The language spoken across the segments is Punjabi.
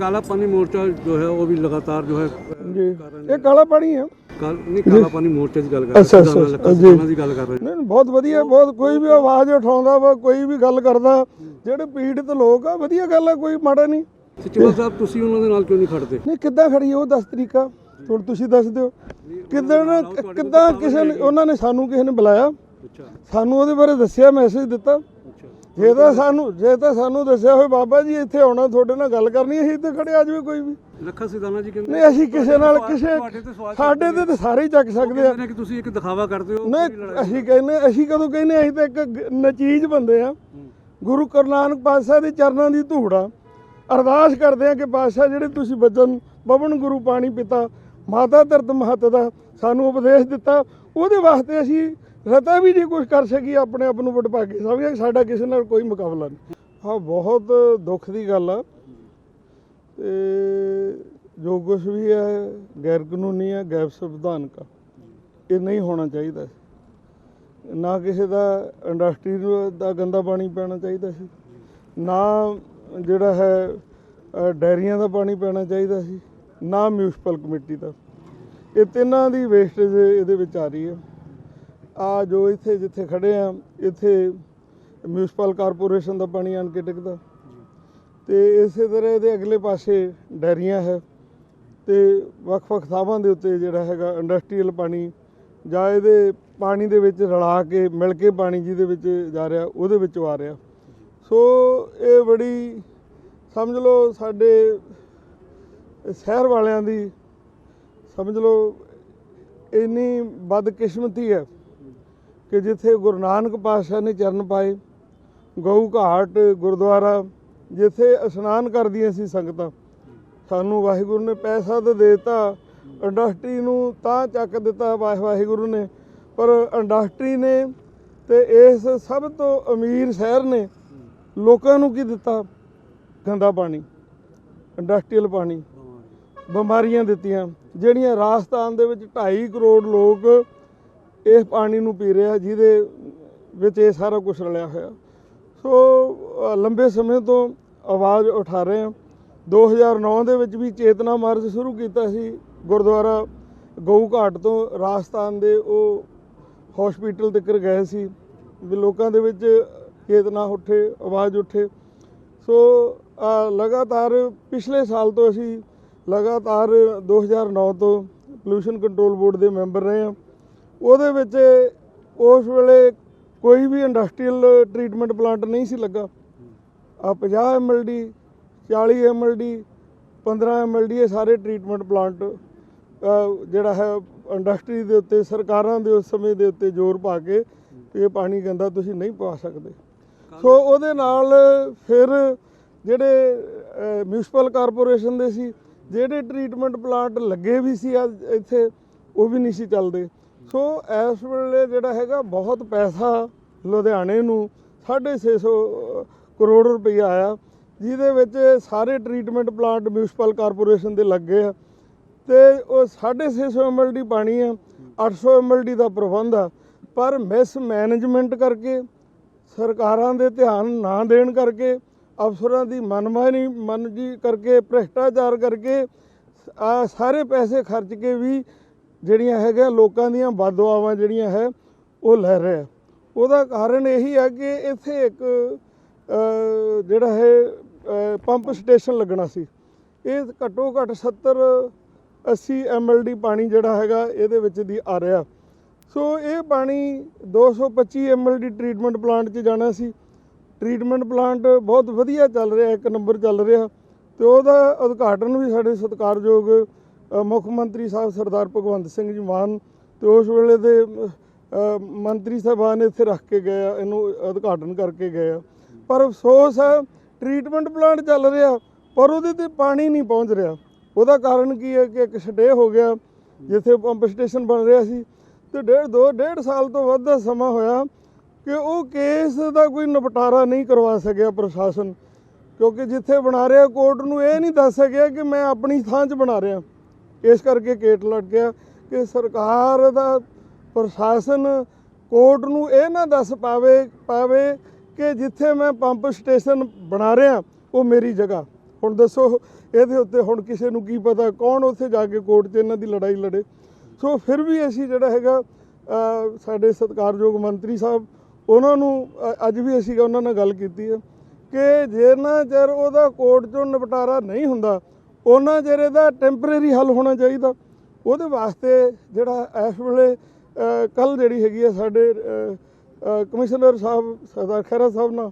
काला पानी मोर्चा जो है वो भी लगातार जो है ਜੀ ਇਹ ਕਾਲਾ ਪਾਣੀ ਹੈ काल नहीं काला पानी मोर्चे की गल कर ਅੱਛਾ, रहे ਅੱਛਾ, सिद्धाना- ਅੱਛਾ, ਜੀ। सिद्धाना ਦੀ ਗੱਲ ਕਰ ਰਹੇ ਨਹੀਂ ਨਹੀਂ, ਬਹੁਤ ਵਧੀਆ ਬਹੁਤ ਕੋਈ ਵੀ ਆਵਾਜ਼ ਉਠਾਉਂਦਾ ਵਾ ਕੋਈ ਵੀ ਗੱਲ ਕਰਦਾ ਜਿਹੜੇ ਪੀੜਿਤ ਲੋਕ ਆ ਵਧੀਆ ਗੱਲ ਆ ਕੋਈ ਮਾੜਾ ਨਹੀਂ ਸਚਿਵਲ ਸਾਹਿਬ ਤੁਸੀਂ ਉਹਨਾਂ ਦੇ ਨਾਲ ਕਿਉਂ ਨਹੀਂ ਖੜਦੇ ਨਹੀਂ ਕਿੱਦਾਂ ਖੜੀ ਉਹ ਦੱਸ ਤਰੀਕਾ ਹੁਣ ਤੁਸੀਂ ਦੱਸ ਦਿਓ ਕਿੱਦਾਂ ਕਿੱਦਾਂ ਕਿਸੇ ਨੇ ਉਹਨਾਂ ਨੇ ਸਾਨੂੰ ਕਿਸੇ ਨੇ ਬੁਲਾਇਆ ਅੱਛਾ ਸਾਨੂੰ ਉਹਦੇ ਬਾਰੇ ਦੱਸਿਆ ਮੈਸੇਜ ਦਿੱਤਾ ਅੱਛਾ ਜੇ ਤਾਂ ਸਾਨੂੰ ਜੇ ਤਾਂ ਸਾਨੂੰ ਦੱਸਿਆ ਹੋਵੇ ਬਾਬਾ ਜੀ ਇੱਥੇ ਆਉਣਾ ਤੁਹਾਡੇ ਨਾਲ ਗੱਲ ਕਰਨੀ ਅਸੀਂ ਇੱਥੇ ਖੜੇ ਆ ਜਾਵੇ ਕੋਈ ਵੀ। ਲੱਖਾ ਸਿਧਾਨਾ ਜੀ ਕਹਿੰਦੇ ਨਹੀਂ ਅਸੀਂ ਕਿਸੇ ਨਾਲ ਕਿਸੇ ਸਾਡੇ ਤੇ ਤਾਂ ਸਾਰੇ ਹੀ ਚੱਕ ਸਕਦੇ ਆ। ਕਿ ਤੁਸੀਂ ਇੱਕ ਦਿਖਾਵਾ ਕਰਦੇ ਹੋ ਨਹੀਂ ਅਸੀਂ ਕਹਿੰਦੇ ਅਸੀਂ ਕਦੋਂ ਕਹਿੰਦੇ ਅਸੀਂ ਤਾਂ ਇੱਕ ਨਚੀਜ ਬੰਦੇ ਆ ਗੁਰੂ ਗੁਰੂ ਨਾਨਕ ਪਾਤਸ਼ਾਹ ਦੇ ਚਰਨਾਂ ਦੀ ਧੂੜ ਆ। ਅਰਦਾਸ ਕਰਦੇ ਆ ਕਿ ਪਾਤਸ਼ਾਹ ਜਿਹੜੇ ਤੁਸੀਂ ਬਚਨ ਪਵਨ ਗੁਰੂ ਪਾਣੀ ਪਿਤਾ ਮਾਤਾ ਧਰਤ ਮਹਤ ਦਾ ਸਾਨੂੰ ਉਪਦੇਸ਼ ਦਿੱਤਾ ਉਹਦੇ ਵਾਸਤੇ ਅਸੀਂ ਰਤਾ ਵੀ ਜੇ ਕੁਝ ਕਰ ਸਕੀ ਆਪਣੇ ਆਪ ਨੂੰ ਵਡਭਾਗੇ ਸਮਝਿਆ ਸਾਡਾ ਕਿਸੇ ਨਾਲ ਕੋਈ ਮੁਕਾਬਲਾ ਨਹੀਂ। ਹਾਂ ਬਹੁਤ ਦੁੱਖ ਦੀ ਗੱਲ ਆ। ਤੇ ਜੋ ਕੁਝ ਵੀ ਹੈ ਗੈਰ ਕਾਨੂੰਨੀ ਹੈ ਗੈਰ ਸੰਵਿਧਾਨਕ ਆ ਇਹ ਨਹੀਂ ਹੋਣਾ ਚਾਹੀਦਾ ਸੀ। ਨਾ ਕਿਸੇ ਦਾ ਇੰਡਸਟਰੀ ਦਾ ਗੰਦਾ ਪਾਣੀ ਪੈਣਾ ਚਾਹੀਦਾ ਸੀ। ਨਾ ਜਿਹੜਾ ਹੈ ਅ, ਡੈਰੀਆਂ ਦਾ ਪਾਣੀ ਪੈਣਾ ਚਾਹੀਦਾ ਸੀ। ਨਾ ਮਿਊਨਿਸਪਲ ਕਮੇਟੀ ਦਾ। ਇਹ ਤਿੰਨਾਂ ਦੀ ਵੇਸਟੇਜ ਇਹਦੇ ਵਿੱਚ ਆ ਰਹੀ ਹੈ ਆ ਜੋ ਇੱਥੇ ਜਿੱਥੇ ਖੜੇ ਆ, ਇੱਥੇ ਮਿਊਨਿਸਪਲ ਕਾਰਪੋਰੇਸ਼ਨ ਦਾ ਪਾਣੀ ਆਣ ਕੇ ਟਿਕਦਾ ਤੇ ਇਸੇ ਤਰ੍ਹਾਂ ਇਹਦੇ ਅਗਲੇ ਪਾਸੇ ਡੈਰੀਆਂ ਹੈ ਤੇ ਵੱਖ-ਵੱਖ ਥਾਵਾਂ ਦੇ ਉੱਤੇ ਜਿਹੜਾ ਹੈਗਾ ਇੰਡਸਟਰੀਅਲ ਪਾਣੀ ਜਾਂ ਇਹਦੇ ਪਾਣੀ ਦੇ ਵਿੱਚ ਰਲਾ ਕੇ, ਮਿਲ ਕੇ ਪਾਣੀ ਜਿਹਦੇ ਵਿੱਚ ਜਾ ਰਿਹਾ, ਉਹਦੇ ਵਿੱਚੋਂ ਆ ਰਿਹਾ। ਸੋ ਇਹ ਬੜੀ ਸਮਝ ਲਓ ਸਾਡੇ ਸ਼ਹਿਰ ਵਾਲਿਆਂ ਦੀ ਸਮਝ ਲਓ, ਇੰਨੀ ਬਦਕਿਸਮਤੀ ਹੈ। ਕਿ ਜਿੱਥੇ ਗੁਰੂ ਨਾਨਕ ਪਾਤਸ਼ਾਹ ਨੇ ਚਰਨ ਪਾਏ, ਗਊ ਘਾਟ, ਗੁਰਦੁਆਰਾ, ਜਿੱਥੇ ਇਸ਼ਨਾਨ ਕਰਦੀਆਂ ਸੀ ਸੰਗਤਾਂ, ਸਾਨੂੰ ਵਾਹਿਗੁਰੂ ਨੇ ਪੈਸਾ ਤਾਂ ਦੇ ਦਿੱਤਾ, ਇੰਡਸਟਰੀ ਨੂੰ ਤਾਂ ਚੱਕ ਦਿੱਤਾ ਵਾਹਿ- ਵਾਹਿਗੁਰੂ ਨੇ, ਪਰ ਇੰਡਸਟਰੀ ਨੇ ਤੇ ਇਸ ਸਭ ਤੋਂ ਅਮੀਰ ਸ਼ਹਿਰ ਨੇ ਲੋਕਾਂ ਨੂੰ ਕੀ ਦਿੱਤਾ? ਗੰਦਾ ਪਾਣੀ, ਇੰਡਸਟਰੀਅਲ ਪਾਣੀ, ਬਿਮਾਰੀਆਂ ਦਿੱਤੀਆਂ, ਜਿਹੜੀਆਂ ਰਾਜਸਥਾਨ ਦੇ ਵਿੱਚ 2.5 ਕਰੋੜ ਲੋਕ ਇਸ ਪਾਣੀ ਨੂੰ ਪੀ ਰਿਹਾ, ਜਿਹਦੇ ਵਿੱਚ ਇਹ ਸਾਰਾ ਕੁਝ ਰਲਿਆ ਹੋਇਆ। ਸੋ ਲੰਬੇ ਸਮੇਂ ਤੋਂ ਆਵਾਜ਼ ਉਠਾ ਰਹੇ ਹਾਂ। 2009 ਦੇ ਵਿੱਚ ਵੀ ਚੇਤਨਾ ਮਾਰਚ ਸ਼ੁਰੂ ਕੀਤਾ ਸੀ। ਗੁਰਦੁਆਰਾ ਗਊ ਘਾਟ ਤੋਂ ਰਾਜਸਥਾਨ ਦੇ ਉਹ ਹਸਪੀਟਲ ਤੱਕ ਗਏ ਸੀ। ਵੀ ਲੋਕਾਂ ਦੇ ਵਿੱਚ ਚੇਤਨਾ ਉੱਠੇ, ਆਵਾਜ਼ ਉੱਠੇ। ਸੋ ਲਗਾਤਾਰ ਪਿਛਲੇ ਸਾਲ ਤੋਂ ਅਸੀਂ ਲਗਾਤਾਰ 2009 ਤੋਂ ਪੋਲੂਸ਼ਨ ਕੰਟਰੋਲ ਬੋਰਡ ਦੇ ਮੈਂਬਰ ਰਹੇ ਹਾਂ। ਉਹਦੇ ਵਿੱਚ ਉਸ ਵੇਲੇ ਕੋਈ ਵੀ ਇੰਡਸਟਰੀਅਲ ਟ੍ਰੀਟਮੈਂਟ ਪਲਾਂਟ ਨਹੀਂ ਸੀ ਲੱਗਾ। ਆ 50 ਐਮਐਲਡੀ 40 ਐਮਐਲਡੀ 15 ਐਮਐਲਡੀ ਇਹ ਸਾਰੇ ਟ੍ਰੀਟਮੈਂਟ ਪਲਾਂਟ ਜਿਹੜਾ ਹੈ ਇੰਡਸਟਰੀ ਦੇ ਉੱਤੇ, ਸਰਕਾਰਾਂ ਦੇ ਉਸ ਸਮੇਂ ਦੇ ਉੱਤੇ ਜ਼ੋਰ ਪਾ ਕੇ ਇਹ ਪਾਣੀ ਗੰਦਾ ਤੁਸੀਂ ਨਹੀਂ ਪਾ ਸਕਦੇ। ਸੋ ਉਹਦੇ ਨਾਲ ਫਿਰ ਜਿਹੜੇ ਮਿਊਨਿਸਪਲ ਕਾਰਪੋਰੇਸ਼ਨ ਦੇ ਸੀ, ਜਿਹੜੇ ਟ੍ਰੀਟਮੈਂਟ ਪਲਾਂਟ ਲੱਗੇ ਵੀ ਸੀ ਅੱਜ ਇੱਥੇ, ਉਹ ਵੀ ਨਹੀਂ ਸੀ ਚੱਲਦੇ। ਸੋ ਇਸ ਵੇਲੇ ਜਿਹੜਾ ਹੈਗਾ ਬਹੁਤ ਪੈਸਾ ਲੁਧਿਆਣੇ ਨੂੰ 650 ਕਰੋੜ ਰੁਪਈਆ ਆਇਆ, ਜਿਹਦੇ ਵਿੱਚ ਸਾਰੇ ਟ੍ਰੀਟਮੈਂਟ ਪਲਾਂਟ ਮਿਊਨਿਸਪਲ ਕਾਰਪੋਰੇਸ਼ਨ ਦੇ ਲੱਗੇ ਆ। ਤੇ ਉਹ 650 ਐਮਐਲਡੀ ਪਾਣੀ ਆ 800 ਐਮਐਲਡੀ ਦਾ ਪ੍ਰਬੰਧ ਆ। ਪਰ ਮਿਸ ਮੈਨੇਜਮੈਂਟ ਕਰਕੇ, ਸਰਕਾਰਾਂ ਦੇ ਧਿਆਨ ਨਾ ਦੇਣ ਕਰਕੇ, ਅਫਸਰਾਂ ਦੀ ਮਨਮਾਨੀ, ਮਨਜੀ ਕਰਕੇ, ਭ੍ਰਿਸ਼ਟਾਚਾਰ ਕਰਕੇ ਸਾਰੇ ਪੈਸੇ ਖਰਚ ਕੇ ਵੀ ਜਿਹੜੀਆਂ ਹੈਗਾ ਲੋਕਾਂ ਦੀਆਂ ਬਦਦੁਆਵਾਂ ਜਿਹੜੀਆਂ ਹੈ, ਉਹ ਲੈ ਰਿਹਾ ਉਹਦਾ ਕਾਰਨ ਇਹੀ ਹੈ ਕਿ ਇੱਥੇ ਇੱਕ ਜਿਹੜਾ ਹੈ ਪੰਪ ਸਟੇਸ਼ਨ ਲੱਗਣਾ ਸੀ। ਇਹ ਘੱਟੋ ਘੱਟ 70 80 ਐਮਐਲਡੀ ਪਾਣੀ ਜਿਹੜਾ ਹੈਗਾ, ਇਹਦੇ ਵਿੱਚ ਦੀ ਆ ਰਿਹਾ। ਸੋ ਇਹ ਪਾਣੀ 225 ਐਮਐਲਡੀ ਟ੍ਰੀਟਮੈਂਟ ਪਲਾਂਟ 'ਚ ਜਾਣਾ ਸੀ। ਟ੍ਰੀਟਮੈਂਟ ਪਲਾਂਟ ਬਹੁਤ ਵਧੀਆ ਚੱਲ ਰਿਹਾ, ਇੱਕ ਨੰਬਰ ਚੱਲ ਰਿਹਾ। ਤੇ ਉਹਦਾ ਉਦਘਾਟਨ ਵੀ ਸਾਡੇ ਸਤਿਕਾਰਯੋਗ ਮੁੱਖ ਮੰਤਰੀ ਸਾਹਿਬ ਸਰਦਾਰ ਭਗਵੰਤ ਸਿੰਘ ਜੀ ਮਾਨ ਤੇ ਉਸ ਵੇਲੇ ਦੇ ਮੰਤਰੀ ਸਾਹਿਬਾਨ ਇੱਥੇ ਰੱਖ ਕੇ ਗਏ ਆ, ਇਹਨੂੰ ਉਦਘਾਟਨ ਕਰਕੇ ਗਏ ਆ। ਪਰ ਅਫਸੋਸ ਹੈ ਟ੍ਰੀਟਮੈਂਟ ਪਲਾਂਟ ਚੱਲ ਰਿਹਾ, ਪਰ ਉਹਦੇ ਤੇ ਪਾਣੀ ਨਹੀਂ ਪਹੁੰਚ ਰਿਹਾ। ਉਹਦਾ ਕਾਰਨ ਕੀ ਹੈ ਕਿ ਇੱਕ ਸਟੇ ਹੋ ਗਿਆ, ਜਿੱਥੇ ਪੰਪ ਸਟੇਸ਼ਨ ਬਣ ਰਿਹਾ ਸੀ। ਤੇ ਡੇਢ, ਦੋ, ਡੇਢ ਸਾਲ ਤੋਂ ਵੱਧ ਦਾ ਸਮਾਂ ਹੋਇਆ ਕਿ ਉਹ ਕੇਸ ਦਾ ਕੋਈ ਨਿਪਟਾਰਾ ਨਹੀਂ ਕਰਵਾ ਸਕਿਆ ਪ੍ਰਸ਼ਾਸਨ। ਕਿਉਂਕਿ ਜਿੱਥੇ ਬਣਾ ਰਿਹਾ ਕੋਰਟ ਨੂੰ ਇਹ ਨਹੀਂ ਦੱਸ ਸਕਿਆ ਕਿ ਮੈਂ ਆਪਣੀ ਥਾਂ 'ਚ ਬਣਾ ਰਿਹਾ। ਇਸ ਕਰਕੇ ਕੇਟ ਲੱਗ ਗਿਆ ਕਿ ਸਰਕਾਰ ਦਾ ਪ੍ਰਸ਼ਾਸਨ ਕੋਰਟ ਨੂੰ ਇਹ ਨਾ ਦੱਸ ਪਾਵੇ ਪਾਵੇ ਕਿ ਜਿੱਥੇ ਮੈਂ ਪੰਪ ਸਟੇਸ਼ਨ ਬਣਾ ਰਿਹਾ, ਉਹ ਮੇਰੀ ਜਗ੍ਹਾ। ਹੁਣ ਦੱਸੋ, ਇਹਦੇ ਉੱਤੇ ਹੁਣ ਕਿਸੇ ਨੂੰ ਕੀ ਪਤਾ, ਕੌਣ ਉੱਥੇ ਜਾ ਕੇ ਕੋਰਟ 'ਚ ਇਹਨਾਂ ਦੀ ਲੜਾਈ ਲੜੇ? ਸੋ ਫਿਰ ਵੀ ਅਸੀਂ ਜਿਹੜਾ ਹੈਗਾ ਸਾਡੇ ਸਤਿਕਾਰਯੋਗ ਮੰਤਰੀ ਸਾਹਿਬ, ਉਹਨਾਂ ਨੂੰ ਅੱਜ ਵੀ ਅਸੀਂ ਉਹਨਾਂ ਨਾਲ ਗੱਲ ਕੀਤੀ ਹੈ ਕਿ ਜੇ ਨਾ ਚਿਰ ਉਹਦਾ ਕੋਰਟ 'ਚੋਂ ਨਿਪਟਾਰਾ ਨਹੀਂ ਹੁੰਦਾ ਉਹਨਾਂ ਚਿਰ ਦਾ ਟੈਂਪਰੇਰੀ ਹੱਲ ਹੋਣਾ ਚਾਹੀਦਾ। ਉਹਦੇ ਵਾਸਤੇ ਜਿਹੜਾ ਇਸ ਵੇਲੇ ਕੱਲ ਜਿਹੜੀ ਹੈਗੀ ਹੈ ਸਾਡੇ ਕਮਿਸ਼ਨਰ ਸਾਹਿਬ, ਸਰਦਾਰ ਖਹਿਰਾ ਸਾਹਿਬ ਨਾਲ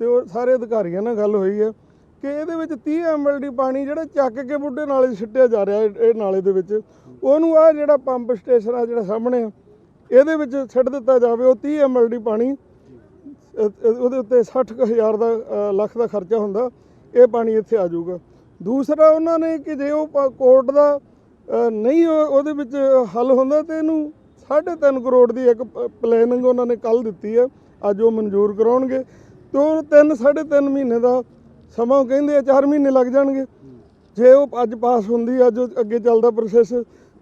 ਤੇ ਉਹ ਸਾਰੇ ਅਧਿਕਾਰੀਆਂ ਨਾਲ ਗੱਲ ਹੋਈ ਹੈ ਕਿ ਇਹਦੇ ਵਿੱਚ 30 ਐਮਐਲਡੀ ਪਾਣੀ ਜਿਹੜਾ ਚੱਕ ਕੇ ਬੁੱਢੇ ਨਾਲੇ ਛਿੱਟਿਆ ਜਾ ਰਿਹਾ ਇਹ ਨਾਲੇ ਦੇ ਵਿੱਚ। ਉਹਨੂੰ ਆ ਜਿਹੜਾ ਪੰਪ ਸਟੇਸ਼ਨ ਆ ਜਿਹੜਾ ਸਾਹਮਣੇ ਆ, ਇਹਦੇ ਵਿੱਚ ਛੱਡ ਦਿੱਤਾ ਜਾਵੇ ਉਹ 30 ਐਮਐਲਡੀ ਪਾਣੀ। ਅ- ਅ- ਉਹਦੇ ਉੱਤੇ 60000 ਦਾ ਲੱਖ ਦਾ ਖਰਚਾ ਹੁੰਦਾ, ਇਹ ਪਾਣੀ ਇੱਥੇ ਆ ਜਾਊਗਾ। ਦੂਸਰਾ ਉਹਨਾਂ ਨੇ ਕਿ ਜੇ ਉਹ ਪ- ਕੋਰਟ ਦਾ ਨਹੀਂ ਉਹਦੇ ਵਿੱਚ ਹੱਲ ਹੁੰਦਾ ਤੇ ਇਹਨੂੰ 3.5 ਕਰੋੜ ਦੀ ਇੱਕ ਪਲੈਨਿੰਗ ਉਹਨਾਂ ਨੇ ਕੱਲ ਦਿੱਤੀ ਹੈ ਅੱਜ ਉਹ ਮਨਜ਼ੂਰ ਕਰਾਉਣਗੇ ਤੇ ਉਹ 3 3.5 ਮਹੀਨੇ ਦਾ ਸਮਾਂ ਉਹ ਕਹਿੰਦੇ ਆ 4 ਮਹੀਨੇ ਲੱਗ ਜਾਣਗੇ। ਜੇ ਉਹ ਅੱਜ ਪਾਸ ਹੁੰਦੀ ਅੱਜ ਅੱਗੇ ਚੱਲਦਾ ਪ੍ਰੋਸੈਸ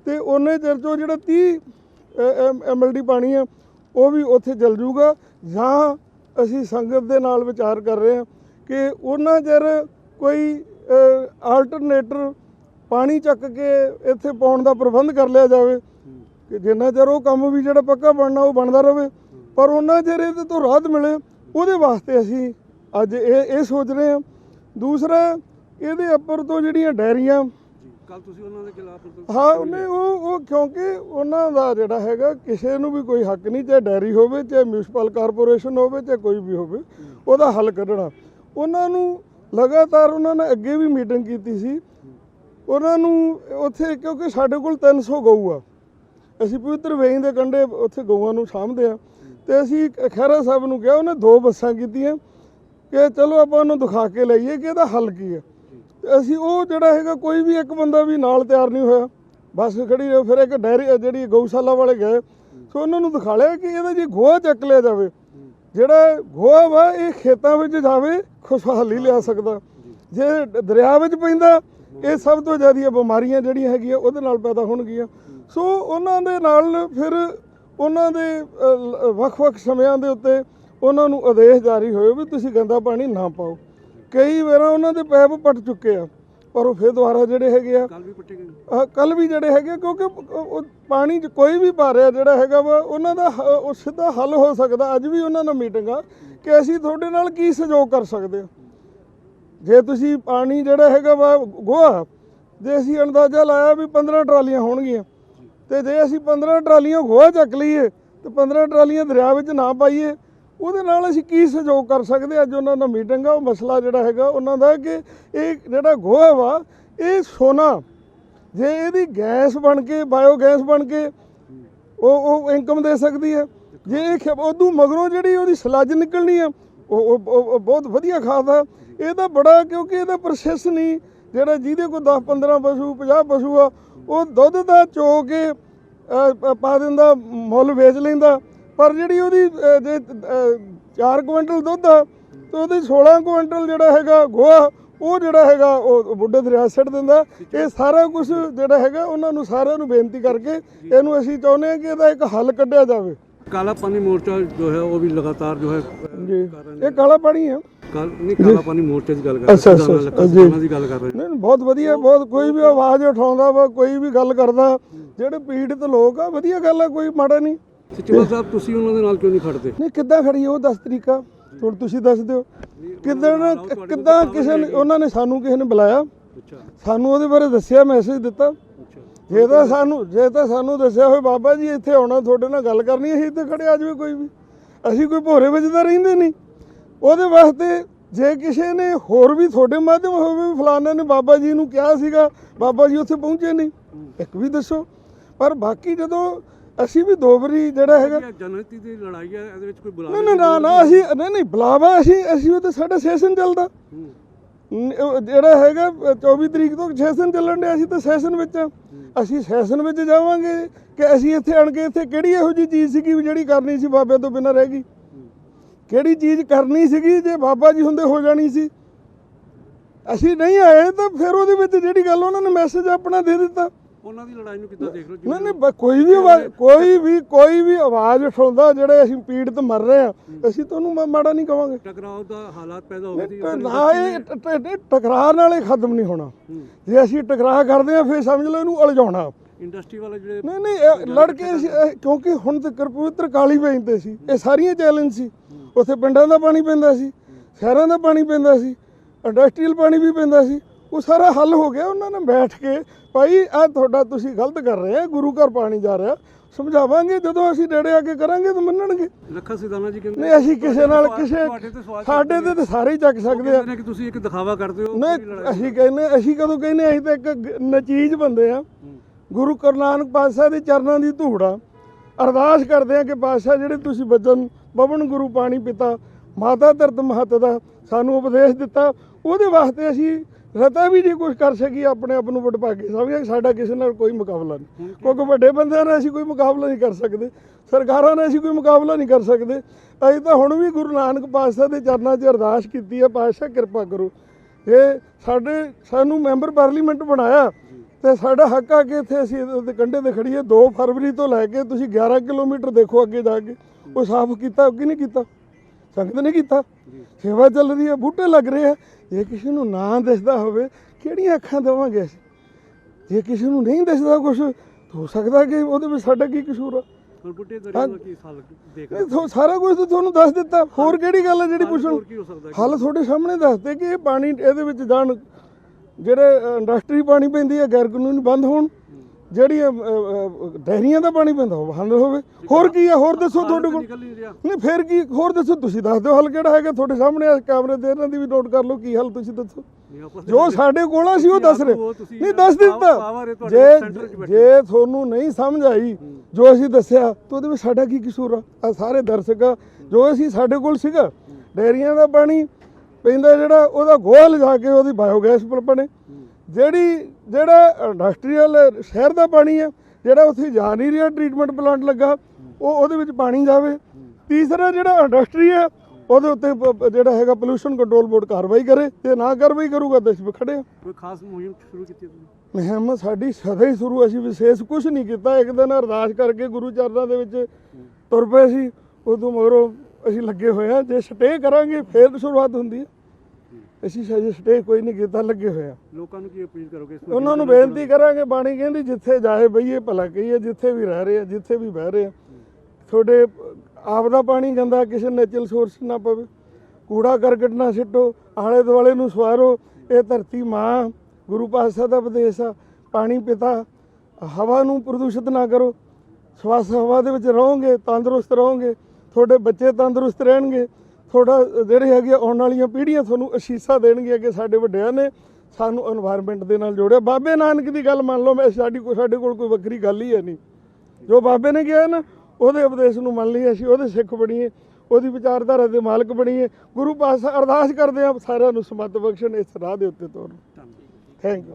ਤੇ ਉਹਨੇ ਚਿਰ ਚੋਂ ਜਿਹੜਾ 30 ਐਮਐਲਡੀ ਪਾਣੀ ਆ, ਉਹ ਵੀ ਉੱਥੇ ਜਲ ਜੂਗਾ। ਜਾਂ ਅਸੀਂ ਸੰਗਤ ਦੇ ਨਾਲ ਵਿਚਾਰ ਕਰ ਰਹੇ ਹਾਂ ਕਿ ਉਹਨਾਂ ਚਿਰ ਕੋਈ ਆਲਟਰਨੇਟਰ ਪਾਣੀ ਚੱਕ ਕੇ ਇੱਥੇ ਪਾਉਣ ਦਾ ਪ੍ਰਬੰਧ ਕਰ ਲਿਆ ਜਾਵੇ। ਕਿ ਜਿੰਨਾ ਚਿਰ ਉਹ ਕੰਮ ਵੀ ਜਿਹੜਾ ਪੱਕਾ ਬਣਨਾ ਉਹ ਬਣਦਾ ਰਵੇ ਪਰ ਉਹਨਾਂ ਚਿਰ ਇਹਦੇ ਤੋਂ ਰਾਹਤ ਮਿਲੇ ਉਹਦੇ ਵਾਸਤੇ ਅਸੀਂ ਅੱਜ ਇਹ ਇਹ ਸੋਚ ਰਹੇ ਹਾਂ। ਦੂਸਰਾ ਇਹਦੇ ਉੱਪਰ ਤੋਂ ਜਿਹੜੀਆਂ ਡੈਰੀਆਂ ਕੱਲ ਤੁਸੀਂ ਉਹਨਾਂ ਦੇ ਖਿਲਾਫ ਹਾਂ ਉਹਨੇ ਉਹ ਉਹ ਕਿਉਂਕਿ ਉਹਨਾਂ ਦਾ ਜਿਹੜਾ ਹੈਗਾ ਕਿਸੇ ਨੂੰ ਵੀ ਕੋਈ ਹੱਕ ਨਹੀਂ ਚਾਹੇ ਡੈਰੀ ਹੋਵੇ ਚਾਹੇ ਮਿਊਨਿਸਪਲ ਕਾਰਪੋਰੇਸ਼ਨ ਹੋਵੇ ਚਾਹੇ ਕੋਈ ਵੀ ਹੋਵੇ ਉਹਦਾ ਹੱਲ ਕੱਢਣਾ। ਉਹਨਾਂ ਨੂੰ ਲਗਾਤਾਰ ਉਹਨਾਂ ਨੇ ਅੱਗੇ ਵੀ ਮੀਟਿੰਗ ਕੀਤੀ ਸੀ। ਉਹਨਾਂ ਨੂੰ ਉੱਥੇ ਕਿਉਂਕਿ ਸਾਡੇ ਕੋਲ 300 ਗਊ ਆ। ਅਸੀਂ ਪਵਿੱਤਰ ਵੇਈ ਦੇ ਕੰਢੇ ਉੱਥੇ ਗਊਆਂ ਨੂੰ ਸਾਂਭਦੇ ਆ ਤੇ ਅਸੀਂ ਖਹਿਰਾ ਸਾਹਿਬ ਨੂੰ ਕਿਹਾ, ਉਹਨੇ ਦੋ ਬੱਸਾਂ ਕੀਤੀਆਂ ਕਿ ਚਲੋ ਆਪਾਂ ਉਹਨੂੰ ਦਿਖਾ ਕੇ ਲਈਏ ਕਿ ਇਹਦਾ ਹੱਲ ਕੀ ਹੈ ਤੇ ਅਸੀਂ ਉਹ ਜਿਹੜਾ ਹੈਗਾ, ਕੋਈ ਵੀ ਇੱਕ ਬੰਦਾ ਵੀ ਨਾਲ ਤਿਆਰ ਨਹੀਂ ਹੋਇਆ। ਬੱਸ ਖੜੀ ਰਹੀ, ਫਿਰ ਇੱਕ ਡੈਰੀ ਜਿਹੜੀ ਗਊਸ਼ਾਲਾ ਵਾਲੇ ਗਏ। ਸੋ ਉਹਨਾਂ ਨੂੰ ਦਿਖਾ ਲਿਆ ਕਿ ਇਹਦਾ ਜੇ ਗੋਹਾ ਚੱਕ ਲਿਆ ਜਾਵੇ ਜਿਹੜਾ ਗੋਹਾ ਵਾ, ਇਹ ਖੇਤਾਂ ਵਿੱਚ ਜਾਵੇ, ਖੁਸ਼ਹਾਲੀ ਲਿਆ ਸਕਦਾ। ਜੇ ਦਰਿਆ ਵਿੱਚ ਪੈਂਦਾ, ਇਹ ਸਭ ਤੋਂ ਜ਼ਿਆਦੀਆਂ ਬਿਮਾਰੀਆਂ ਜਿਹੜੀਆਂ ਹੈਗੀਆਂ, ਉਹਦੇ ਨਾਲ ਪੈਦਾ ਹੋਣਗੀਆਂ। ਸੋ ਉਹਨਾਂ ਦੇ ਨਾਲ ਫਿਰ ਉਹਨਾਂ ਦੇ ਵੱਖ-ਵੱਖ ਸਮਿਆਂ ਦੇ ਉੱਤੇ ਉਹਨਾਂ ਨੂੰ ਆਦੇਸ਼ ਜਾਰੀ ਹੋਏ ਵੀ ਤੁਸੀਂ ਗੰਦਾ ਪਾਣੀ ਨਾ ਪਾਓ। ਕਈ ਵਾਰ ਉਹਨਾਂ ਦੇ ਪੈਪ ਪਟ ਚੁੱਕੇ ਆ। ਪਰ ਉਹ ਫਿਰ ਦੁਬਾਰਾ ਜਿਹੜੇ ਹੈਗੇ ਆ ਕੱਲ ਵੀ ਪੱਟੇ ਗਏ। ਕੱਲ ਵੀ ਜਿਹੜੇ ਹੈਗੇ ਕਿਉਂਕਿ ਉਹ- ਪਾਣੀ 'ਚ ਕੋਈ ਵੀ ਪਾ ਰਿਹਾ ਜਿਹੜਾ ਹੈਗਾ ਵਾ ਉਹਨਾਂ ਦਾ ਉਹ ਸਿੱਧਾ ਹੱਲ ਹੋ ਸਕਦਾ। ਅੱਜ ਵੀ ਉਹਨਾਂ ਨਾਲ ਮੀਟਿੰਗ ਆ ਕਿ ਅਸੀਂ ਤੁਹਾਡੇ ਨਾਲ ਕੀ ਸਹਿਯੋਗ ਕਰ ਸਕਦੇ ਹਾਂ ਜੇ ਤੁਸੀਂ ਪਾਣੀ ਜਿਹੜਾ ਹੈਗਾ ਵਾ ਗੋਹਾ ਜੇ ਅਸੀਂ ਅੰਦਾਜ਼ਾ ਲਾਇਆ ਵੀ 15 ਟਰਾਲੀਆਂ ਹੋਣਗੀਆਂ ਤੇ ਜੇ ਅਸੀਂ 15 ਟਰਾਲੀਆਂ ਗੋਹਾ ਚੱਕ ਲਈਏ ਤੇ 15 ਟਰਾਲੀਆਂ ਦਰਿਆ ਵਿੱਚ ਨਾ ਪਾਈਏ ਉਹਦੇ ਨਾਲ ਅਸੀਂ ਕੀ ਸਹਿਯੋਗ ਕਰ ਸਕਦੇ ਅੱਜ ਉਹਨਾਂ ਨਾਲ ਮੀਟਿੰਗ ਆ, ਉਹ ਮਸਲਾ ਜਿਹੜਾ ਹੈਗਾ, ਉਹਨਾਂ ਦਾ ਕਿ ਇਹ ਜਿਹੜਾ ਗੋਹਾ ਵਾ, ਇਹ ਸੋਨਾ, ਜੇ ਇਹਦੀ ਗੈਸ ਬਣ ਕੇ ਬਾਇਓ ਗੈਸ ਬਣ ਕੇ ਉਹ ਉਹ ਇਨਕਮ ਦੇ ਸਕਦੀ ਹੈ। ਜੇ ਇਹ ਖੇ- ਉਦੋਂ ਮਗਰੋਂ ਜਿਹੜੀ ਉਹਦੀ ਸਲੱਜ ਨਿਕਲਣੀ ਆ, ਉਹ, ਉਹ- ਬਹੁਤ ਵਧੀਆ ਖਾਦ ਆ। ਇਹਦਾ ਬੜਾ ਕਿਉਂਕਿ ਇਹਦਾ ਪ੍ਰੋਸੈਸ ਨਹੀਂ, ਜਿਹੜਾ ਜਿਹਦੇ ਕੋਲ 10 15 ਪਸ਼ੂ 50 ਪਸ਼ੂ ਆ, ਉਹ ਦੁੱਧ ਦਾ ਚੋ ਕੇ ਪਾ ਦਿੰਦਾ, ਮੁੱਲ ਵੇਚ ਲੈਂਦਾ। ਪਰ ਜਿਹੜੀ ਉਹਦੀ ਜੇ 4 ਕੁਇੰਟਲ ਦੁੱਧ ਆ ਤੇ ਉਹਦੇ 16 ਕੁਇੰਟਲ ਜਿਹੜਾ ਹੈਗਾ ਗੋਹਾ ਉਹ ਜਿਹੜਾ ਹੈਗਾ ਉਹ ਬੁੱਢੇ ਦਰਿਆ ਸਿੱਟ ਦਿੰਦਾ। ਇਹ ਸਾਰਾ ਕੁਝ ਜਿਹੜਾ ਹੈਗਾ ਉਹਨਾਂ ਨੂੰ ਸਾਰਿਆਂ ਨੂੰ ਬੇਨਤੀ ਕਰਕੇ ਇਹਨੂੰ ਅਸੀਂ ਚਾਹੁੰਦੇ ਹਾਂ ਕਿ ਇਹਦਾ ਇੱਕ ਹੱਲ ਕੱਢਿਆ ਜਾਵੇ। ਕਾਲਾ ਪਾਣੀ ਮੋਰਚਾ ਜੋ ਹੈ ਉਹ ਵੀ ਲਗਾਤਾਰ ਜੋ ਹੈ ਜੀ। ਇਹ ਕਾਲਾ ਪਾਣੀ ਹੈ ਕੱਲ ਨਹੀਂ ਕਾਲਾ ਪਾਣੀ ਮੋਰਚੇ ਦੀ ਗੱਲ ਕਰ ਰਹੇ ਅੱਛਾ, ਕਿਸਾਨਾਂ ਅੱਛਾ, ਲੱਖਾਂ ਜੀ। ਕਿਸਾਨਾਂ ਦੀ ਗੱਲ ਕਰ ਰਹੇ ਨਹੀਂ ਨਹੀਂ, ਬਹੁਤ ਵਧੀਆ ਬਹੁਤ ਕੋਈ ਵੀ ਆਵਾਜ਼ ਉਠਾਉਂਦਾ ਵਾ ਕੋਈ ਵੀ ਗੱਲ ਕਰਦਾ। ਜਿਹੜੇ ਪੀੜਿਤ ਲੋਕ ਆ ਵਧੀਆ ਗੱਲ ਆ ਕੋਈ ਮਾੜਾ ਨਹੀਂ। ਸਚਿਵਲ ਸਾਹਿਬ ਤੁਸੀਂ ਉਹਨਾਂ ਦੇ ਨਾਲ ਕਿਉਂ ਨਹੀਂ ਖੜਦੇ ਨਹੀਂ ਕਿੱਦਾਂ ਖੜੀ ਉਹ ਦੱਸ ਤਰੀਕਾ। ਹੁਣ ਤੁਸੀਂ ਦੱਸ ਦਿਓ। ਕਿੱਦਾਂ ਕਿੱਦਾਂ ਕਿਸੇ ਨੇ ਉਹਨਾਂ ਨੇ ਸਾਨੂੰ ਕਿਸੇ ਨੇ ਬੁਲਾਇਆ? ਸਾਨੂੰ ਉਹਦੇ ਬਾਰੇ ਦੱਸਿਆ ਮੈਸੇਜ ਦਿੱਤਾ। ਜੇ ਤਾਂ ਸਾਨੂੰ ਜੇ ਤਾਂ ਸਾਨੂੰ ਦੱਸਿਆ ਹੋਵੇ ਬਾਬਾ ਜੀ ਇੱਥੇ ਆਉਣਾ ਤੁਹਾਡੇ ਨਾਲ ਗੱਲ ਕਰਨੀ ਅਸੀਂ ਇੱਥੇ ਖੜੇ ਆ ਜਾਵੇ ਕੋਈ ਵੀ ਅਸੀਂ ਕੋਈ ਭੋਰੇ ਤਾਂ ਰਹਿੰਦੇ ਨਹੀਂ। ਉਹਦੇ ਵਾਸਤੇ ਜੇ ਕਿਸੇ ਨੇ ਹੋਰ ਵੀ ਤੁਹਾਡੇ ਮਾਧਿਅਮ ਹੋਵੇ ਵੀ ਫਲਾਣੇ ਨੇ ਬਾਬਾ ਜੀ ਨੂੰ ਕਿਹਾ ਸੀਗਾ ਬਾਬਾ ਜੀ ਉੱਥੇ ਪਹੁੰਚੇ ਨਹੀਂ। ਇੱਕ ਵੀ ਦੱਸੋ। ਪਰ ਬਾਕੀ ਜਦੋਂ ਅਸੀਂ ਵੀ ਦੋ ਵਾਰੀ ਜਿਹੜਾ ਹੈਗਾ ਇਹ ਜਨਹਿਤੀ ਦੀ ਲੜਾਈ ਹੈ ਇਹਦੇ ਵਿੱਚ ਕੋਈ ਬੁਲਾ ਨਹੀਂ ਨਹੀਂ ਨਾ ਨਾ ਅਸੀਂ ਨਹੀਂ ਨਹੀਂ ਬੁਲਾਵਾ ਅਸੀਂ ਅਸੀਂ ਉਹ ਤੇ ਸਾਡਾ ਸੈਸ਼ਨ ਚੱਲਦਾ। ਜਿਹੜਾ ਹੈਗਾ ਅ, 24 ਤਰੀਕ ਤੋਂ ਸੈਸ਼ਨ ਚੱਲਣ ਡਿਆ ਅਸੀਂ ਤਾਂ ਸੈਸ਼ਨ ਵਿੱਚ। ਅਸੀਂ ਸੈਸ਼ਨ ਵਿੱਚ ਜਾਵਾਂਗੇ ਕਿ ਅਸੀਂ ਇੱਥੇ ਆਣ ਕੇ ਇੱਥੇ ਕਿਹੜੀ ਇਹੋ ਜੀ ਚੀਜ਼ ਸੀਗੀ ਜਿਹੜੀ ਕਰਨੀ ਸੀ ਬਾਬੇ ਤੋਂ ਬਿਨਾਂ ਰਹਿ ਗਈ? ਕਿਹੜੀ ਚੀਜ਼ ਕਰਨੀ ਸੀਗੀ ਜੇ ਬਾਬਾ ਜੀ ਹੁੰਦੇ ਹੋ ਜਾਣੀ ਸੀ? ਅਸੀਂ ਨਹੀਂ ਆਏ ਤਾਂ ਫਿਰ ਉਹਦੇ ਵਿੱਚ ਜਿਹੜੀ ਗੱਲ ਉਹਨਾਂ ਨੇ ਮੈਸੇਜ ਆਪਣਾ ਦੇ ਦਿੱਤਾ। ਉਹਨਾਂ ਦੀ ਲੜਾਈ ਨੂੰ ਕਿੱਦਾਂ ਦੇਖ ਰਹੇ ਹੋ? ਨਹੀਂ ਨਹੀਂ ਬ- ਕੋਈ ਵੀ ਆਵਾਜ਼ ਕੋਈ ਵੀ ਕੋਈ ਵੀ ਆਵਾਜ਼ ਉਠਾਉਂਦਾ ਜਿਹੜੇ ਅਸੀਂ ਪੀੜਤ ਮਰ ਰਹੇ ਆ ਅਸੀਂ ਤੁਹਾਨੂੰ ਮਾ- ਮਾੜਾ ਨਹੀਂ ਕਵਾਂਗੇ। ਟਕਰਾਅ ਦਾ ਹਾਲਾਤ ਪੈਦਾ ਹੋ ਗਏ ਸੀ ਤੇ ਨਾ ਇਹ ਟ- ਟ- ਟ- ਟਕਰਾਅ ਨਾਲ ਖਤਮ ਨਹੀਂ ਹੋਣਾ। ਜੇ ਅਸੀਂ ਟਕਰਾਅ ਕਰਦੇ ਆ ਫਿਰ ਸਮਝ ਲਓ ਇਹਨੂੰ ਉਲਝਾਉਣਾ ਇੰਡਸਟਰੀ ਵਾਲੇ ਜਿਹੜੇ ਨਹੀਂ ਨਹੀਂ ਇਹ ਲੜਕੇ ਸੀ, ਇਹ ਕਿਉਂਕਿ ਹੁਣ ਤੱਕ ਪਵਿੱਤਰ ਕਾਲੀ ਪੈਂਦੇ ਸੀ। ਇਹ ਸਾਰੀਆਂ ਚੈਲੰਜ ਸੀ। ਉੱਥੇ ਪਿੰਡਾਂ ਦਾ ਪਾਣੀ ਪੈਂਦਾ ਸੀ ਸ਼ਹਿਰਾਂ ਦਾ ਪਾਣੀ ਪੈਂਦਾ ਸੀ ਇੰਡਸਟਰੀਅਲ ਪਾਣੀ ਵੀ ਪੈਂਦਾ ਸੀ। ਉਹ ਸਾਰਾ ਹੱਲ ਹੋ ਗਿਆ ਉਹਨਾਂ ਨੇ ਬੈਠ ਕੇ ਭਾਈ ਆ ਤੁਹਾਡਾ ਤੁਸੀਂ ਗਲਤ ਕਰ ਰਹੇ ਆ ਗੁਰੂ ਘਰ ਪਾਣੀ ਜਾ ਰਿਹਾ। ਸਮਝਾਵਾਂਗੇ ਜਦੋਂ ਅਸੀਂ ਨੇੜੇ ਆ ਕੇ ਕਰਾਂਗੇ ਤਾਂ ਮੰਨਣਗੇ। ਲੱਖਾ ਸਿਧਾਨਾ ਜੀ ਕਹਿੰਦੇ ਨਹੀਂ ਅਸੀਂ ਕਿਸੇ ਨਾਲ ਕਿਸੇ ਸਾਡੇ ਤੇ ਤਾਂ ਸਾਰੇ ਚੱਕ ਸਕਦੇ ਆ। ਕਿ ਤੁਸੀਂ ਇੱਕ ਦਿਖਾਵਾ ਕਰਦੇ ਹੋ ਨਹੀਂ ਅਸੀਂ ਕਹਿੰਦੇ ਅਸੀਂ ਕਦੋਂ ਕਹਿੰਦੇ ਅਸੀਂ ਤਾਂ ਇੱਕ ਨਚੀਜ ਬੰਦੇ ਆ। ਗੁਰੂ ਗੁਰੂ ਨਾਨਕ ਪਾਤਸ਼ਾਹ ਦੇ ਚਰਨਾਂ ਦੀ ਧੂੜ ਆ। ਅਰਦਾਸ ਕਰਦੇ ਆ ਕਿ ਪਾਤਸ਼ਾਹ ਜਿਹੜੇ ਤੁਸੀਂ ਬਚਨ ਬਵਨ ਗੁਰੂ ਪਾਣੀ ਪਿਤਾ ਮਾਤਾ ਧਰਤ ਮਹੱਤ ਦਾ ਸਾਨੂੰ ਉਪਦੇਸ਼ ਦਿੱਤਾ ਉਹਦੇ ਵਾਸਤੇ ਅਸੀਂ ਰਤਾ ਵੀ ਜੇ ਕੁਝ ਕਰ ਸਕੀ ਆਪਣੇ ਆਪ ਨੂੰ ਸਮਝਿਆ ਕਿ ਸਾਡਾ ਕਿਸੇ ਨਾਲ ਕੋਈ ਮੁਕਾਬਲਾ ਨਹੀਂ। ਕਿਉਂਕਿ ਵੱਡੇ ਬੰਦਿਆਂ ਨਾਲ ਅਸੀਂ ਕੋਈ ਮੁਕਾਬਲਾ ਨਹੀਂ ਕਰ ਸਕਦੇ। ਸਰਕਾਰਾਂ ਨਾਲ ਅਸੀਂ ਕੋਈ ਮੁਕਾਬਲਾ ਨਹੀਂ ਕਰ ਸਕਦੇ। ਅਸੀਂ ਤਾਂ ਹੁਣ ਵੀ ਗੁਰੂ ਨਾਨਕ ਪਾਤਸ਼ਾਹ ਦੇ ਚਰਨਾਂ 'ਚ ਅਰਦਾਸ ਕੀਤੀ ਹੈ ਪਾਤਸ਼ਾਹ ਕਿਰਪਾ ਕਰੋ। ਇਹ ਸਾਡੇ ਸਾਨੂੰ ਮੈਂਬਰ ਪਾਰਲੀਮੈਂਟ ਬਣਾਇਆ ਤੇ ਸਾਡਾ ਹੱਕ ਆ ਕਿ ਇੱਥੇ ਅਸੀਂ ਇਹਦੇ ਕੰਢੇ ਤੇ ਖੜੀਏ 2 ਫਰਵਰੀ ਤੋਂ ਲੈ ਕੇ ਤੁਸੀਂ 11 ਕਿਲੋਮੀਟਰ ਦੇਖੋ ਅੱਗੇ ਜਾ ਕੇ। ਉਹ ਸਾਫ਼ ਕੀਤਾ ਕਿ ਨਹੀਂ ਕੀਤਾ? ਸੰਗਤ ਨੇ ਕੀਤਾ। ਸੇਵਾ ਚੱਲ ਰਹੀ ਹੈ ਬੂਟੇ ਲੱਗ ਰਹੇ ਆ ਜੇ ਕਿਸੇ ਨੂੰ ਨਾ ਦਿਸਦਾ ਹੋਵੇ ਕਿਹੜੀਆਂ ਅੱਖਾਂ ਦੇਵਾਂਗੇ ਜੇ ਕਿਸੇ ਨੂੰ ਨਹੀਂ ਦਿਸਦਾ ਕੁਝ ਹੋ ਸਕਦਾ ਕਿ ਉਹਦੇ ਵਿੱਚ ਸਾਡਾ ਕੀ ਕਸੂਰ ਆ? ਬੁੱਢੇ ਦਰਿਆ ਦਾ ਕੀ ਹਾਲ ਦੇਖ ਰਹੇ ਇਹ ਥੋ- ਸਾਰਾ ਕੁਝ ਤਾਂ ਤੁਹਾਨੂੰ ਦੱਸ ਦਿੱਤਾ। ਹੋਰ ਕਿਹੜੀ ਗੱਲ ਹੈ ਜਿਹੜੀ ਪੁੱਛਣ? ਹੋਰ? ਹੱਲ ਤੁਹਾਡੇ ਸਾਹਮਣੇ ਦੱਸਦੇ ਕਿ ਇਹ ਪਾਣੀ ਇਹਦੇ ਵਿੱਚ ਜਾਣ ਜਿਹੜੇ ਇੰਡਸਟਰੀ ਪਾਣੀ ਪੈਂਦੀ ਹੈ ਗੈਰ ਕਾਨੂੰਨੀ ਬੰਦ ਹੋਣ। ਜਿਹੜੀ ਡੈਰੀਆਂ ਦਾ ਪਾਣੀ ਪੈਂਦਾ ਉਹ ਬੰਦ ਹੋਵੇ। ਹੋਰ ਕੀ ਹੈ ਹੋਰ ਦੱਸੋ ਤੁਹਾਡੇ ਕੋਲ। ਨਹੀਂ ਫਿਰ ਕੀ? ਹੋਰ ਦੱਸੋ ਤੁਸੀਂ ਦੱਸ ਦਿਓ ਹੱਲ ਕਿਹੜਾ ਹੈਗਾ ਤੁਹਾਡੇ ਸਾਹਮਣੇ ਕੈਮਰੇ ਤੇ ਇਹਨਾਂ ਦੀ ਵੀ ਨੋਟ ਕਰ ਲਓ ਕੀ ਹੱਲ ਤੁਸੀਂ ਦੱਸੋ। ਜੋ ਸਾਡੇ ਕੋਲ ਆ ਸੀ ਉਹ ਦੱਸ ਰਹੇ। ਨਹੀਂ ਦੱਸ ਦਿੱਤਾ। ਜੇ। ਜੇ ਤੁਹਾਨੂੰ ਨਹੀਂ ਸਮਝ ਆਈ ਜੋ ਅਸੀਂ ਦੱਸਿਆ ਤਾਂ ਉਹਦੇ ਵਿੱਚ ਸਾਡਾ ਕੀ ਕਸੂਰ ਆ? ਸਾਰੇ ਦਰਸ਼ਕ ਜੋ ਅਸੀਂ ਸਾਡੇ ਕੋਲ ਸੀਗਾ ਡੈਰੀਆਂ ਦਾ ਪਾਣੀ ਪੈਂਦਾ ਜਿਹੜਾ ਉਹਦਾ ਗੋਹਾ ਲਿਜਾ ਕੇ ਉਹਦੀ ਬਾਇਓਗੈਸ ਬਣੇ ਜਿਹੜੀ ਜਿਹੜਾ ਇੰਡਸਟਰੀਅਲ ਸ਼ਹਿਰ ਦਾ ਪਾਣੀ ਹੈ ਜਿਹੜਾ ਉੱਥੇ ਜਾ ਨਹੀਂ ਰਿਹਾ ਟ੍ਰੀਟਮੈਂਟ ਪਲਾਂਟ ਲੱਗਾ ਉਹ ਉਹਦੇ ਵਿੱਚ ਪਾਣੀ ਜਾਵੇ। ਤੀਸਰਾ ਜਿਹੜਾ ਇੰਡਸਟਰੀ ਹੈ ਉਹਦੇ ਉੱਤੇ ਜਿਹੜਾ ਹੈਗਾ ਪੋਲੂਸ਼ਨ ਕੰਟਰੋਲ ਬੋਰਡ ਕਾਰਵਾਈ ਕਰੇ ਜੇ ਨਾ ਕਾਰਵਾਈ ਕਰੂਗਾ ਤਾਂ ਅਸੀਂ ਖੜੇ ਹਾਂ ਕੋਈ ਖਾਸ ਮੁਹਿੰਮ ਸ਼ੁਰੂ ਕੀਤੀ ਤੁਸੀਂ? ਮੁਹਿੰਮ ਸਾਡੀ ਸਦਾ ਹੀ ਸ਼ੁਰੂ ਅਸੀਂ ਵਿਸ਼ੇਸ਼ ਕੁਝ ਨਹੀਂ ਕੀਤਾ। ਇੱਕ ਦਿਨ ਅਰਦਾਸ ਕਰਕੇ ਗੁਰੂ ਚਰਨਾਂ ਦੇ ਵਿੱਚ ਤੁਰ ਪਏ ਸੀ ਉਦੋਂ ਮਗਰੋਂ ਅਸੀਂ ਲੱਗੇ ਹੋਏ ਆ ਜੇ ਸਟੇ ਕਰਾਂਗੇ ਫੇਰ ਸ਼ੁਰੂਆਤ ਹੁੰਦੀ ਹੈ ਅਸੀਂ ਸਜੇ ਸਟੇ ਕੋਈ ਨਹੀਂ ਕੀਤਾ ਲੱਗੇ ਹੋਏ ਆ। ਲੋਕਾਂ ਨੂੰ ਕੀ ਅਪੀਲ ਕਰੋਗੇ ਇਸ ਉਹਨਾਂ ਨੂੰ ਬੇਨਤੀ ਕਰਾਂਗੇ ਬਾਣੀ ਕਹਿੰਦੀ ਜਿੱਥੇ ਜਾਏ ਬਈਏ ਭਲਾ ਕਹੀਏ ਜਿੱਥੇ ਵੀ ਰਹਿ ਰਹੇ ਆ ਜਿੱਥੇ ਵੀ ਬਹਿ ਰਹੇ ਆ। ਤੁਹਾਡੇ ਆਪ ਦਾ ਪਾਣੀ ਗੰਦਾ ਕਿਸੇ ਨੈਚੁਰਲ ਸੋਰਸ ਨਾ ਪਵੇ। ਕੂੜਾ ਕਰਕਟ ਨਾ ਸਿੱਟੋ ਆਲੇ ਦੁਆਲੇ ਨੂੰ ਸਵਾਰੋ। ਇਹ ਧਰਤੀ ਮਾਂ ਗੁਰੂ ਪਾਤਸ਼ਾਹ ਦਾ ਉਪਦੇਸ਼ ਆ। ਪਾਣੀ ਪਿਤਾ ਹਵਾ ਨੂੰ ਪ੍ਰਦੂਸ਼ਿਤ ਨਾ ਕਰੋ। ਸਵਾਸ ਹਵਾ ਦੇ ਵਿੱਚ ਰਹੋਗੇ ਤੰਦਰੁਸਤ ਰਹੋਗੇ। ਤੁਹਾਡੇ ਬੱਚੇ ਤੰਦਰੁਸਤ ਰਹਿਣਗੇ। ਤੁਹਾਡਾ ਜਿਹੜੇ ਹੈਗੇ ਆਉਣ ਵਾਲੀਆਂ ਪੀੜ੍ਹੀਆਂ ਤੁਹਾਨੂੰ ਅਸ਼ੀਸ਼ਾ ਦੇਣਗੀਆਂ ਕਿ ਸਾਡੇ ਵੱਡਿਆਂ ਨੇ ਸਾਨੂੰ এনवायरमेंट ਦੇ ਨਾਲ ਜੋੜਿਆ। ਬਾਬੇ ਨਾਨਕ ਦੀ ਗੱਲ ਮੰਨ ਲਓ ਮੈਂ ਸਾਡੀ ਕੋਈ ਸਾਡੇ ਕੋਲ ਕੋਈ ਵੱਖਰੀ ਗੱਲ ਹੀ ਹੈ ਨਹੀਂ। ਜੋ ਬਾਬੇ ਨੇ ਕਿਹਾ ਨਾ ਉਹਦੇ ਉਪਦੇਸ਼ ਨੂੰ ਮੰਨ ਲਈ ਅਸੀਂ ਉਹਦੇ ਸਿੱਖ ਬਣੀਏ ਉਹਦੀ ਵਿਚਾਰਧਾਰਾ ਦੇ ਮਾਲਕ ਬਣੀਏ। ਗੁਰੂ ਪਾਸ ਅਰਦਾਸ ਕਰਦੇ ਆ ਸਾਰਿਆਂ ਨੂੰ ਸਮਤ ਬਖਸ਼ਣ ਇਸ ਰਾਹ ਦੇ ਉੱਤੇ ਤੋਰਨ। Thank you